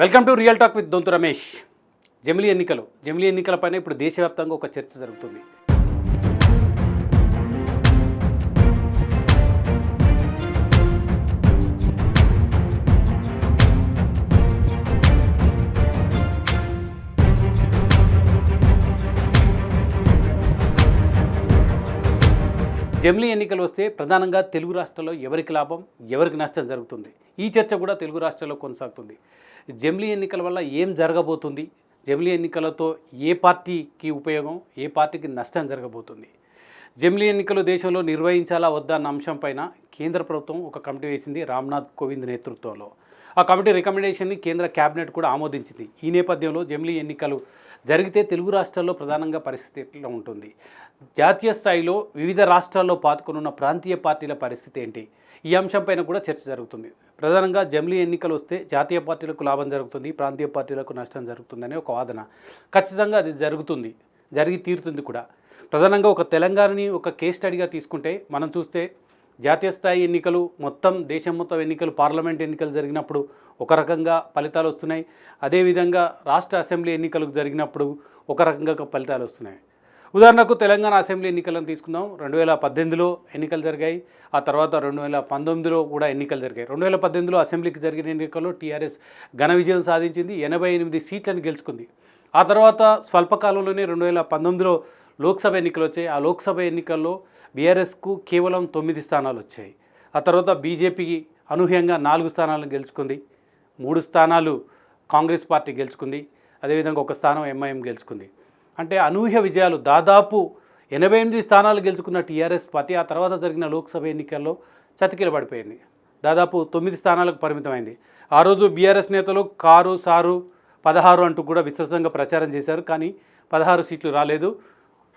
Welcome to real talk with Dontu Ramesh జమిలీ ఎన్నికలు. జమిలీ ఎన్నికలపైన ఇప్పుడు దేశవ్యాప్తంగా ఒక చర్చ జరుగుతుంది. జమిలీ ఎన్నికలు వస్తే ప్రధానంగా తెలుగు రాష్ట్రాల్లో ఎవరికి లాభం ఎవరికి నష్టం జరుగుతుంది? ఈ చర్చ కూడా తెలుగు రాష్ట్రాల్లో కొనసాగుతుంది. జమిలీ ఎన్నికల వల్ల ఏం జరగబోతుంది? జమిలీ ఎన్నికలతో ఏ పార్టీకి ఉపయోగం? ఏ పార్టీకి నష్టం జరగబోతుంది? జమిలీ ఎన్నికలు దేశంలో నిర్వహించాలా వద్దా అన్న అంశంపైన కేంద్ర ప్రభుత్వం ఒక కమిటీ వేసింది రామ్నాథ్ కోవింద్ నేతృత్వంలో. ఆ కమిటీ రికమెండేషన్ని కేంద్ర కేబినెట్ కూడా ఆమోదించింది. ఈ నేపథ్యంలో జమిలీ ఎన్నికలు జరిగితే తెలుగు రాష్ట్రాల్లో ప్రధానంగా పరిస్థితి ఎట్లా ఉంటుంది? జాతీయ స్థాయిలో వివిధ రాష్ట్రాల్లో పాతుకొనున్న ప్రాంతీయ పార్టీల పరిస్థితి ఏంటి? ఈ అంశంపైన కూడా చర్చ జరుగుతుంది. ప్రధానంగా జమిలీ ఎన్నికలు వస్తే జాతీయ పార్టీలకు లాభం జరుగుతుంది ప్రాంతీయ పార్టీలకు నష్టం జరుగుతుందని ఒక వాదన. ఖచ్చితంగా అది జరుగుతుంది జరిగి తీరుతుంది కూడా. ప్రధానంగా ఒక తెలంగాణని ఒక కేస్ స్టడీగా తీసుకుంటే మనం చూస్తే జాతీయ స్థాయి ఎన్నికలు మొత్తం దేశం మొత్తం ఎన్నికలు పార్లమెంట్ ఎన్నికలు జరిగినప్పుడు ఒక రకంగా ఫలితాలు వస్తున్నాయి. అదేవిధంగా రాష్ట్ర అసెంబ్లీ ఎన్నికలు జరిగినప్పుడు ఒక రకంగా ఫలితాలు వస్తున్నాయి. ఉదాహరణకు తెలంగాణ అసెంబ్లీ ఎన్నికలను తీసుకుందాం. రెండు వేల పద్దెనిమిదిలో ఎన్నికలు జరిగాయి. ఆ తర్వాత రెండు వేల పంతొమ్మిదిలో కూడా ఎన్నికలు జరిగాయి. రెండు వేల పద్దెనిమిదిలో అసెంబ్లీకి జరిగిన ఎన్నికల్లో టీఆర్ఎస్ ఘన విజయం సాధించింది. ఎనభై ఎనిమిది సీట్లను గెలుచుకుంది. ఆ తర్వాత స్వల్పకాలంలోనే రెండు వేల పంతొమ్మిదిలో లోక్సభ ఎన్నికలు వచ్చాయి. ఆ లోక్సభ ఎన్నికల్లో బీఆర్ఎస్కు కేవలం తొమ్మిది స్థానాలు వచ్చాయి. ఆ తర్వాత బీజేపీకి అనూహ్యంగా నాలుగు స్థానాలను గెలుచుకుంది. మూడు స్థానాలు కాంగ్రెస్ పార్టీ గెలుచుకుంది. అదేవిధంగా ఒక స్థానం ఎంఐఎం గెలుచుకుంది. అంటే అనూహ్య విజయాలు. దాదాపు ఎనభై ఎనిమిది స్థానాలు గెలుచుకున్న టీఆర్ఎస్ పార్టీ ఆ తర్వాత జరిగిన లోక్సభ ఎన్నికల్లో చతికిల పడిపోయింది దాదాపు తొమ్మిది స్థానాలకు పరిమితమైంది. ఆ రోజు బీఆర్ఎస్ నేతలు కారు సారు పదహారు అంటూ కూడా విస్తృతంగా ప్రచారం చేశారు. కానీ పదహారు సీట్లు రాలేదు.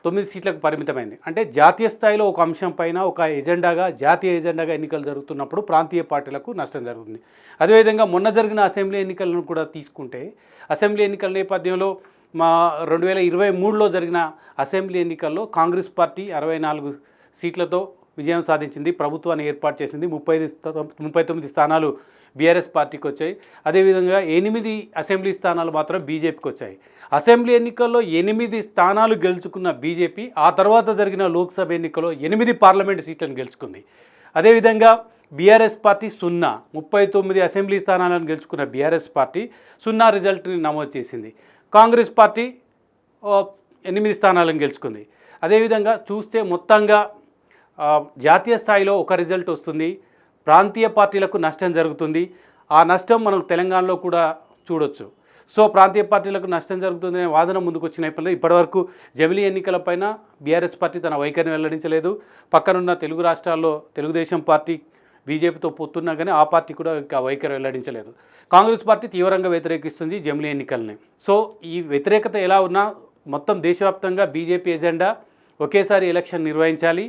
తొమ్మిది సీట్లకు పరిమితమైంది. అంటే జాతీయ స్థాయిలో ఒక అంశం పైన ఒక ఎజెండాగా జాతీయ ఎజెండాగా ఎన్నికలు జరుగుతున్నప్పుడు ప్రాంతీయ పార్టీలకు నష్టం జరుగుతుంది. అదేవిధంగా మొన్న జరిగిన అసెంబ్లీ ఎన్నికలను కూడా తీసుకుంటే అసెంబ్లీ ఎన్నికల నేపథ్యంలో మా రెండు వేల ఇరవై మూడులో జరిగిన అసెంబ్లీ ఎన్నికల్లో కాంగ్రెస్ పార్టీ అరవై నాలుగు సీట్లతో విజయం సాధించింది. ప్రభుత్వాన్ని ఏర్పాటు చేసింది. ముప్పై ఐదు స్థా- ముప్పై తొమ్మిది స్థానాలు బీఆర్ఎస్ పార్టీకి వచ్చాయి. అదేవిధంగా ఎనిమిది అసెంబ్లీ స్థానాలు మాత్రం బీజేపీకి వచ్చాయి. అసెంబ్లీ ఎన్నికల్లో ఎనిమిది స్థానాలు గెలుచుకున్న బీజేపీ ఆ తర్వాత జరిగిన లోక్సభ ఎన్నికల్లో ఎనిమిది పార్లమెంటు సీట్లను గెలుచుకుంది. అదేవిధంగా బీఆర్ఎస్ పార్టీ సున్నా ముప్పై తొమ్మిది అసెంబ్లీ స్థానాలను గెలుచుకున్న బీఆర్ఎస్ పార్టీ సున్నా రిజల్ట్ని నమోదు చేసింది. కాంగ్రెస్ పార్టీ ఎనిమిది స్థానాలను గెలుచుకుంది. అదేవిధంగా చూస్తే మొత్తంగా జాతీయ స్థాయిలో ఒక రిజల్ట్ వస్తుంది. ప్రాంతీయ పార్టీలకు నష్టం జరుగుతుంది. ఆ నష్టం మనం తెలంగాణలో కూడా చూడొచ్చు. సో ప్రాంతీయ పార్టీలకు నష్టం జరుగుతుందనే వాదన ముందుకు వచ్చిన నేపథ్యంలో ఇప్పటివరకు జమిలీ ఎన్నికలపైన బీఆర్ఎస్ పార్టీ తన వైఖరిని వెల్లడించలేదు. పక్కనున్న తెలుగు రాష్ట్రాల్లో తెలుగుదేశం పార్టీ బీజేపీతో పొత్తున్నా కానీ ఆ పార్టీ కూడా ఇంకా వైఖరి వెల్లడించలేదు. కాంగ్రెస్ పార్టీ తీవ్రంగా వ్యతిరేకిస్తుంది జమిలీ ఎన్నికల్ని. సో ఈ వ్యతిరేకత ఎలా ఉన్నా మొత్తం దేశవ్యాప్తంగా బీజేపీ ఎజెండా ఒకేసారి ఎలక్షన్ నిర్వహించాలి.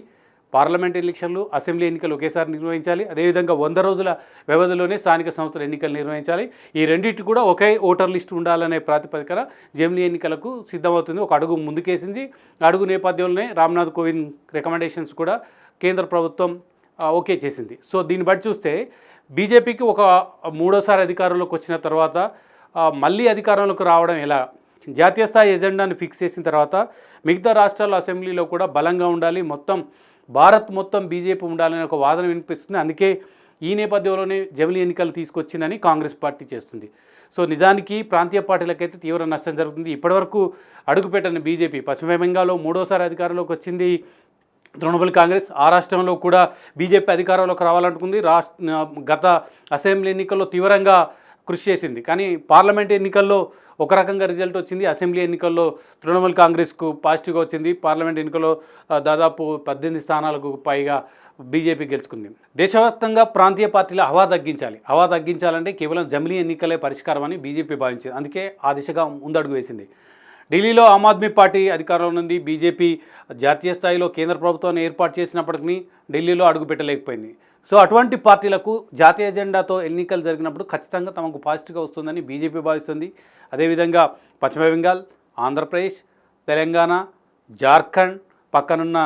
పార్లమెంట్ ఎన్నికలు అసెంబ్లీ ఎన్నికలు ఒకేసారి నిర్వహించాలి. అదేవిధంగా వంద రోజుల వ్యవధిలోనే స్థానిక సంస్థల ఎన్నికలు నిర్వహించాలి. ఈ రెండింటి కూడా ఒకే ఓటర్ లిస్ట్ ఉండాలనే ప్రాతిపదికన జమిలీ ఎన్నికలకు సిద్ధమవుతుంది. ఒక అడుగు ముందుకేసింది. అడుగు నేపథ్యంలోనే రామ్నాథ్ కోవింద్ రికమెండేషన్స్ కూడా కేంద్ర ప్రభుత్వం ఓకే చేసింది. సో దీన్ని బట్టి చూస్తే బీజేపీకి ఒక మూడోసారి అధికారంలోకి వచ్చిన తర్వాత మళ్ళీ అధికారంలోకి రావడం ఎలా? జాతీయ స్థాయి ఎజెండాను ఫిక్స్ చేసిన తర్వాత మిగతా రాష్ట్రాల అసెంబ్లీలో కూడా బలంగా ఉండాలి. మొత్తం భారత్ మొత్తం బీజేపీ ఉండాలనే ఒక వాదన వినిపిస్తుంది. అందుకే ఈ నేపథ్యంలోనే జమిలి ఎన్నికలు తీసుకొచ్చిందని కాంగ్రెస్ పార్టీ చేస్తుంది. సో నిజానికి ప్రాంతీయ పార్టీలకైతే తీవ్ర నష్టం జరుగుతుంది. ఇప్పటివరకు అడుగుపెట్టని బీజేపీ పశ్చిమ బెంగాల్లో మూడోసారి అధికారంలోకి వచ్చింది. తృణమూల్ కాంగ్రెస్ ఆ రాష్ట్రంలో కూడా బీజేపీ అధికారంలోకి రావాలనుకుంది. రాష్ట్ర గత అసెంబ్లీ ఎన్నికల్లో తీవ్రంగా కృషి చేసింది. కానీ పార్లమెంట్ ఎన్నికల్లో ఒక రకంగా రిజల్ట్ వచ్చింది. అసెంబ్లీ ఎన్నికల్లో తృణమూల్ కాంగ్రెస్కు పాజిటివ్గా వచ్చింది. పార్లమెంట్ ఎన్నికల్లో దాదాపు పద్దెనిమిది స్థానాలకు పైగా బీజేపీ గెలుచుకుంది. దేశవ్యాప్తంగా ప్రాంతీయ పార్టీల హవా తగ్గించాలి. హవా తగ్గించాలంటే కేవలం జమిలీ ఎన్నికలే పరిష్కారం అని బీజేపీ భావించింది. అందుకే ఆ దిశగా ముందడుగు వేసింది. ఢిల్లీలో ఆమ్ ఆద్మీ పార్టీ అధికారంలో ఉంది. బీజేపీ జాతీయ స్థాయిలో కేంద్ర ప్రభుత్వాన్ని ఏర్పాటు చేసినప్పటికీ ఢిల్లీలో అడుగుపెట్టలేకపోయింది సో అటువంటి పార్టీలకు జాతీయ ఎజెండాతో ఎన్నికలు జరిగినప్పుడు ఖచ్చితంగా తమకు పాజిటివ్గా వస్తుందని బీజేపీ భావిస్తుంది. అదేవిధంగా పశ్చిమ బెంగాల్ ఆంధ్రప్రదేశ్ తెలంగాణ జార్ఖండ్ పక్కనున్న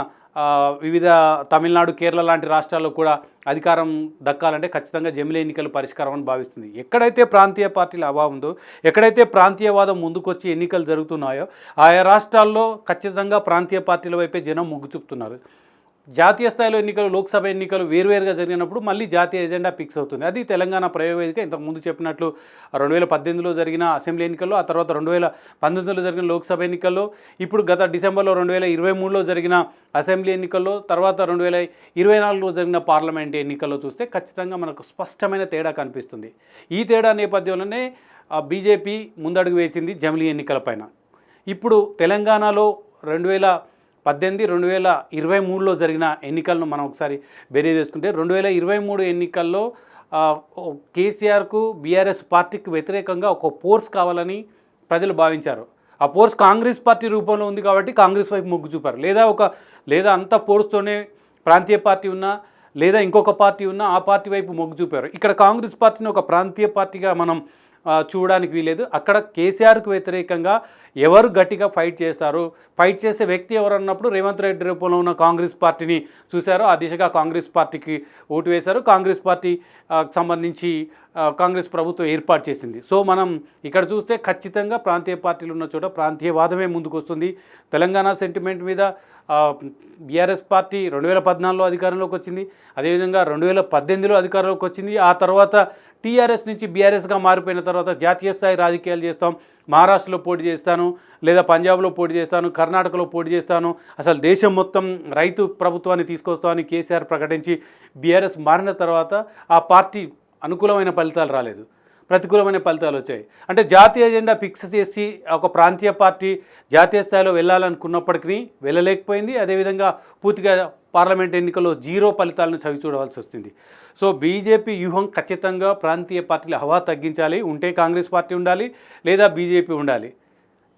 వివిధ తమిళనాడు కేరళ లాంటి రాష్ట్రాల్లో కూడా అధికారం దక్కాలంటే ఖచ్చితంగా జమిలీ ఎన్నికలు పరిష్కారం అని భావిస్తుంది. ఎక్కడైతే ప్రాంతీయ పార్టీల అభావం ఉందో ఎక్కడైతే ప్రాంతీయవాదం ముందుకొచ్చి ఎన్నికలు జరుగుతున్నాయో ఆయా రాష్ట్రాల్లో ఖచ్చితంగా ప్రాంతీయ పార్టీల వైపే జనం మొగ్గు చూపుతున్నారు. జాతీయ స్థాయిలో ఎన్నికలు లోక్సభ ఎన్నికలు వేరువేరుగా జరిగినప్పుడు మళ్ళీ జాతీయ ఎజెండా ఫిక్స్ అవుతుంది. అది తెలంగాణ ప్రయోగవేదిక. ఇంతకుముందు చెప్పినట్లు రెండు వేల పద్దెనిమిదిలో జరిగిన అసెంబ్లీ ఎన్నికల్లో ఆ తర్వాత రెండు వేల పంతొమ్మిదిలో జరిగిన లోక్సభ ఎన్నికల్లో ఇప్పుడు గత డిసెంబర్లో రెండు వేల ఇరవై మూడులో జరిగిన అసెంబ్లీ ఎన్నికల్లో తర్వాత రెండు వేల ఇరవై నాలుగులో జరిగిన పార్లమెంట్ ఎన్నికల్లో చూస్తే ఖచ్చితంగా మనకు స్పష్టమైన తేడా కనిపిస్తుంది. ఈ తేడా నేపథ్యంలోనే బీజేపీ ముందడుగు వేసింది జమిలీ ఎన్నికలపైన ఇప్పుడు తెలంగాణలో రెండు వేల పద్దెనిమిది రెండు వేల ఇరవై మూడులో జరిగిన ఎన్నికలను మనం ఒకసారి బెరీ చేసుకుంటే రెండు వేల ఇరవై మూడు ఎన్నికల్లో కేసీఆర్కు బీఆర్ఎస్ పార్టీకి వ్యతిరేకంగా ఒక ఫోర్స్ కావాలని ప్రజలు భావించారు. ఆ ఫోర్స్ కాంగ్రెస్ పార్టీ రూపంలో ఉంది కాబట్టి కాంగ్రెస్ వైపు మొగ్గు చూపారు. లేదా ఒక లేదా అంత ఫోర్స్తోనే ప్రాంతీయ పార్టీ ఉన్నా లేదా ఇంకొక పార్టీ ఉన్నా ఆ పార్టీ వైపు మొగ్గు చూపారు. ఇక్కడ కాంగ్రెస్ పార్టీని ఒక ప్రాంతీయ పార్టీగా మనం చూడడానికి వీలేదు అక్కడ కేసీఆర్కు వ్యతిరేకంగా ఎవరు గట్టిగా ఫైట్ చేస్తారు ఫైట్ చేసే వ్యక్తి ఎవరు అన్నప్పుడు రేవంత్ రెడ్డి రూపంలో ఉన్న కాంగ్రెస్ పార్టీని చూశారు. ఆ దిశగా కాంగ్రెస్ పార్టీకి ఓటు వేశారు. కాంగ్రెస్ పార్టీ సంబంధించి కాంగ్రెస్ ప్రభుత్వం ఏర్పాటు చేసింది. సో మనం ఇక్కడ చూస్తే ఖచ్చితంగా ప్రాంతీయ పార్టీలు ఉన్న చోట ప్రాంతీయవాదమే ముందుకు వస్తుంది తెలంగాణ సెంటిమెంట్ మీద బీఆర్ఎస్ పార్టీ రెండు వేల పద్నాలుగులో అధికారంలోకి వచ్చింది. అదేవిధంగా రెండు వేల పద్దెనిమిదిలో అధికారంలోకి వచ్చింది. ఆ తర్వాత టీఆర్ఎస్ నుంచి బీఆర్ఎస్గా మారిపోయిన తర్వాత జాతీయ స్థాయి రాజకీయాలు చేస్తాం. మహారాష్ట్రలో పోటీ చేస్తాను లేదా పంజాబ్లో పోటీ చేస్తాను కర్ణాటకలో పోటీ చేస్తాను. అసలు దేశం మొత్తం రైతు ప్రభుత్వాన్ని తీసుకొస్తామని కేసీఆర్ ప్రకటించి బీఆర్ఎస్ మారిన తర్వాత ఆ పార్టీ అనుకూలమైన ఫలితాలు రాలేదు. ప్రతికూలమైన ఫలితాలు వచ్చాయి. అంటే జాతీయ ఎజెండా ఫిక్స్ చేసి ఒక ప్రాంతీయ పార్టీ జాతీయ స్థాయిలో వెళ్ళాలనుకున్నప్పటికీ వెళ్ళలేకపోయింది. అదేవిధంగా పూర్తిగా పార్లమెంట్ ఎన్నికల్లో జీరో ఫలితాలను చవి చూడవలసి వస్తుంది. సో బీజేపీ వ్యూహం ఖచ్చితంగా ప్రాంతీయ పార్టీల హవా తగ్గించాలి. ఉంటే కాంగ్రెస్ పార్టీ ఉండాలి లేదా బీజేపీ ఉండాలి.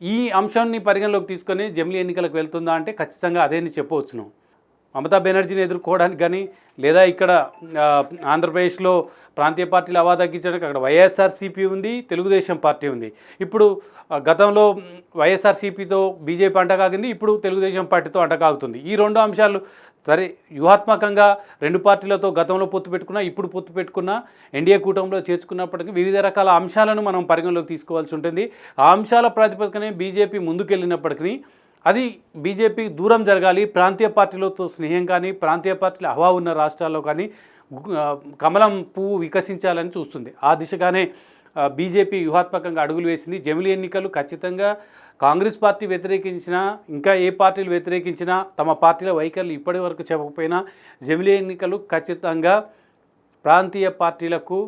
ఈ అంశాన్ని పరిగణలోకి తీసుకొని జమిలీ ఎన్నికలకు వెళ్తుందా అంటే ఖచ్చితంగా అదేని చెప్పవచ్చును. మమతా బెనర్జీని ఎదుర్కోవడానికి కానీ లేదా ఇక్కడ ఆంధ్రప్రదేశ్లో ప్రాంతీయ పార్టీలు అవా తగ్గించడానికి అక్కడ వైఎస్ఆర్సీపీ ఉంది తెలుగుదేశం పార్టీ ఉంది. ఇప్పుడు గతంలో వైఎస్ఆర్సీపీతో బీజేపీ అంటకాగింది ఇప్పుడు తెలుగుదేశం పార్టీతో అంటకాగుతుంది ఈ రెండు అంశాలు సరే వ్యూహాత్మకంగా రెండు పార్టీలతో గతంలో పొత్తు పెట్టుకున్నా ఇప్పుడు పొత్తు పెట్టుకున్నా ఎన్డీఏ కూటమిలో చేర్చుకున్నప్పటికీ వివిధ రకాల అంశాలను మనం పరిగణలోకి తీసుకోవాల్సి ఉంటుంది. ఆ అంశాల ప్రాతిపదికనే బీజేపీ ముందుకెళ్ళినప్పటికీ అది బీజేపీ దూరం జరగాలి ప్రాంతీయ పార్టీలతో స్నేహం కానీ ప్రాంతీయ పార్టీలు హవా ఉన్న రాష్ట్రాల్లో కానీ కమలం పువ్వు వికసించాలని చూస్తుంది. ఆ దిశగానే బీజేపీ వ్యూహాత్మకంగా అడుగులు వేసింది. జమిలి ఎన్నికలు ఖచ్చితంగా కాంగ్రెస్ పార్టీ వ్యతిరేకించినా ఇంకా ఏ పార్టీలు వ్యతిరేకించినా తమ పార్టీల వైఖరులు ఇప్పటి వరకు చెప్పకపోయినా జమిలి ఎన్నికలు ఖచ్చితంగా ప్రాంతీయ పార్టీలకు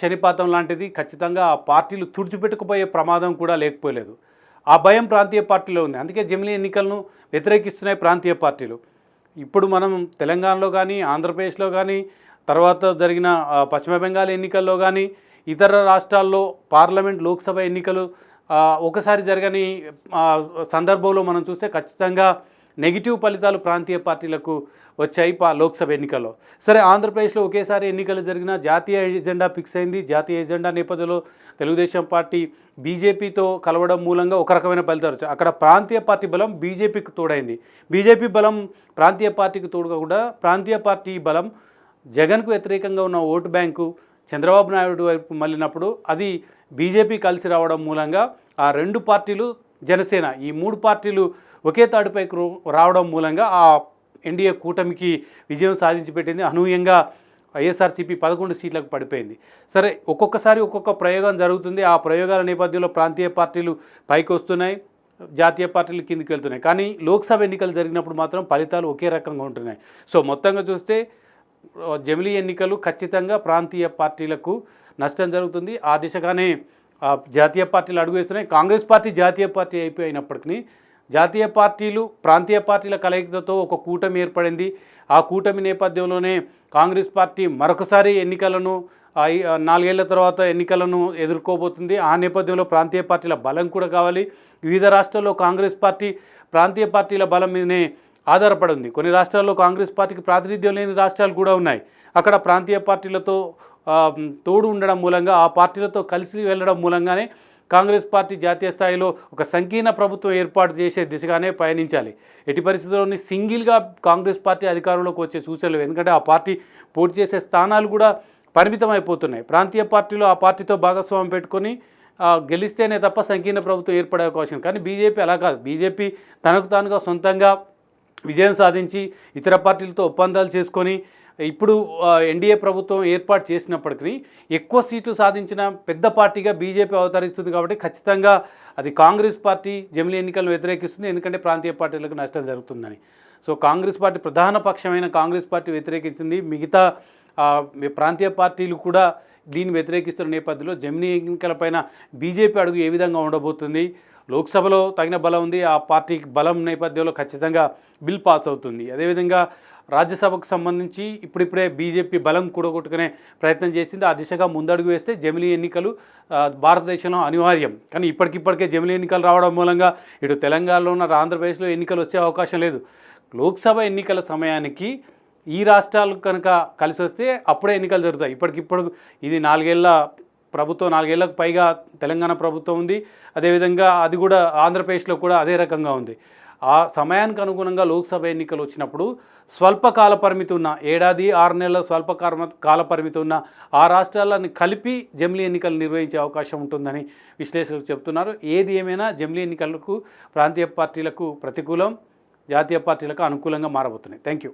శనిపాతం లాంటిది. ఖచ్చితంగా ఆ పార్టీలు తుడిచిపెట్టుకుపోయే ప్రమాదం కూడా లేకపోలేదు. ఆ భయం ప్రాంతీయ పార్టీలో ఉంది. అందుకే జమిలీ ఎన్నికలను వ్యతిరేకిస్తున్నాయి ప్రాంతీయ పార్టీలు. ఇప్పుడు మనం తెలంగాణలో కానీ ఆంధ్రప్రదేశ్లో కానీ తర్వాత జరిగిన పశ్చిమ బెంగాల్ ఎన్నికల్లో కానీ ఇతర రాష్ట్రాల్లో పార్లమెంట్ లోక్సభ ఎన్నికలు ఒకసారి జరగని సందర్భంలో మనం చూస్తే ఖచ్చితంగా నెగిటివ్ ఫలితాలు ప్రాంతీయ పార్టీలకు వచ్చాయి పా లోక్సభ ఎన్నికల్లో. సరే ఆంధ్రప్రదేశ్లో ఒకేసారి ఎన్నికలు జరిగిన జాతీయ ఎజెండా ఫిక్స్ అయింది. జాతీయ ఎజెండా నేపథ్యంలో తెలుగుదేశం పార్టీ బీజేపీతో కలవడం మూలంగా ఒక రకమైన ఫలితాలు వచ్చాయి. అక్కడ ప్రాంతీయ పార్టీ బలం బీజేపీకి తోడైంది. బీజేపీ బలం ప్రాంతీయ పార్టీకి తోడుగా కూడా ప్రాంతీయ పార్టీ బలం జగన్కు వ్యతిరేకంగా ఉన్న ఓటు బ్యాంకు చంద్రబాబు నాయుడు వైపు మళ్ళినప్పుడు అది బీజేపీ కలిసి రావడం మూలంగా ఆ రెండు పార్టీలు జనసేన ఈ మూడు పార్టీలు ఒకే తాడుపైకి రావడం మూలంగా ఆ ఎన్డీఏ కూటమికి విజయం సాధించి పెట్టింది అనూహ్యంగా వైఎస్ఆర్సీపీ పదకొండు సీట్లకు పడిపోయింది. సరే ఒక్కొక్కసారి ఒక్కొక్క ప్రయోగం జరుగుతుంది. ఆ ప్రయోగాల నేపథ్యంలో ప్రాంతీయ పార్టీలు పైకి వస్తున్నాయి. జాతీయ పార్టీలు కిందికి వెళ్తున్నాయి. కానీ లోక్సభ ఎన్నికలు జరిగినప్పుడు మాత్రం ఫలితాలు ఒకే రకంగా ఉంటున్నాయి. సో మొత్తంగా చూస్తే జమిలీ ఎన్నికలు ఖచ్చితంగా ప్రాంతీయ పార్టీలకు నష్టం జరుగుతుంది. ఆ దిశగానే ఆ, జాతీయ పార్టీలు అడుగు వేస్తున్నాయి. కాంగ్రెస్ పార్టీ జాతీయ పార్టీ అయిపోయినప్పటికీ జాతీయ పార్టీలు ప్రాంతీయ పార్టీల కలయికతో ఒక కూటమి ఏర్పడింది. ఆ కూటమి నేపథ్యంలోనే కాంగ్రెస్ పార్టీ మరొకసారి ఎన్నికలను నాలుగేళ్ళ తర్వాత ఎన్నికలను ఎదుర్కోబోతుంది. ఆ నేపథ్యంలో ప్రాంతీయ పార్టీల బలం కూడా కావాలి. వివిధ రాష్ట్రాల్లో కాంగ్రెస్ పార్టీ ప్రాంతీయ పార్టీల బలం మీదనే ఆధారపడింది. కొన్ని రాష్ట్రాల్లో కాంగ్రెస్ పార్టీకి ప్రాతినిధ్యం లేని రాష్ట్రాలు కూడా ఉన్నాయి. అక్కడ ప్రాంతీయ పార్టీలతో తోడు ఉండడం మూలంగా ఆ పార్టీలతో కలిసి వెళ్ళడం మూలంగానే కాంగ్రెస్ పార్టీ జాతీయ స్థాయిలో ఒక సంకీర్ణ ప్రభుత్వం ఏర్పాటు చేసే దిశగానే పయనించాలి. ఎట్టి పరిస్థితుల్లోని సింగిల్గా కాంగ్రెస్ పార్టీ అధికారంలోకి వచ్చే సూచనలు ఎందుకంటే ఆ పార్టీ పోటీ చేసే స్థానాలు కూడా పరిమితం అయిపోతున్నాయి ప్రాంతీయ పార్టీలో ఆ పార్టీతో భాగస్వామ్యం పెట్టుకొని గెలిస్తేనే తప్ప సంకీర్ణ ప్రభుత్వం ఏర్పడే అవకాశం. కానీ బీజేపీ అలా కాదు. బీజేపీ తనకు తానుగా సొంతంగా విజయం సాధించి ఇతర పార్టీలతో ఒప్పందాలు చేసుకొని ఇప్పుడు ఎన్డీఏ ప్రభుత్వం ఏర్పాటు చేసినప్పటికీ ఎక్కువ సీట్లు సాధించిన పెద్ద పార్టీగా బీజేపీ అవతరిస్తుంది కాబట్టి ఖచ్చితంగా అది కాంగ్రెస్ పార్టీ జమిలీ ఎన్నికలను వ్యతిరేకిస్తుంది. ఎందుకంటే ప్రాంతీయ పార్టీలకు నష్టం జరుగుతుందని. సో కాంగ్రెస్ పార్టీ ప్రధాన పక్షమైన కాంగ్రెస్ పార్టీ వ్యతిరేకించింది. మిగతా ప్రాంతీయ పార్టీలు కూడా దీన్ని వ్యతిరేకిస్తున్న నేపథ్యంలో జమినీ ఎన్నికలపైన బీజేపీ అడుగు ఏ విధంగా ఉండబోతుంది? లోక్సభలో తగిన బలం ఉంది. ఆ పార్టీకి బలం నేపథ్యంలో ఖచ్చితంగా బిల్ పాస్ అవుతుంది. అదేవిధంగా రాజ్యసభకు సంబంధించి ఇప్పుడిప్పుడే బీజేపీ బలం కూడగొట్టుకునే ప్రయత్నం చేసింది. ఆ దిశగా ముందడుగు వేస్తే జమిలీ ఎన్నికలు భారతదేశంలో అనివార్యం. కానీ ఇప్పటికిప్పటికే జమిలీ ఎన్నికలు రావడం మూలంగా ఇటు తెలంగాణలో ఉన్న ఆంధ్రప్రదేశ్లో ఎన్నికలు వచ్చే అవకాశం లేదు. లోక్సభ ఎన్నికల సమయానికి ఈ రాష్ట్రాలు కనుక కలిసి వస్తే అప్పుడే ఎన్నికలు జరుగుతాయి. ఇప్పటికిప్పుడు ఇది నాలుగేళ్ళ ప్రభుత్వం నాలుగేళ్ళకు పైగా తెలంగాణ ప్రభుత్వం ఉంది. అదేవిధంగా అది కూడా ఆంధ్రప్రదేశ్లో కూడా అదే రకంగా ఉంది. ఆ సమయానికి అనుగుణంగా లోక్సభ ఎన్నికలు వచ్చినప్పుడు స్వల్పకాల పరిమితి ఉన్న ఏడాది ఆరు నెలల స్వల్పకాల కాల పరిమితి ఉన్న ఆ రాష్ట్రాలను కలిపి జమిలీ ఎన్నికలు నిర్వహించే అవకాశం ఉంటుందని విశ్లేషకులు చెబుతున్నారు. ఏది ఏమైనా జమిలీ ఎన్నికలకు ప్రాంతీయ పార్టీలకు ప్రతికూలం జాతీయ పార్టీలకు అనుకూలంగా మారబోతున్నాయి. Thank you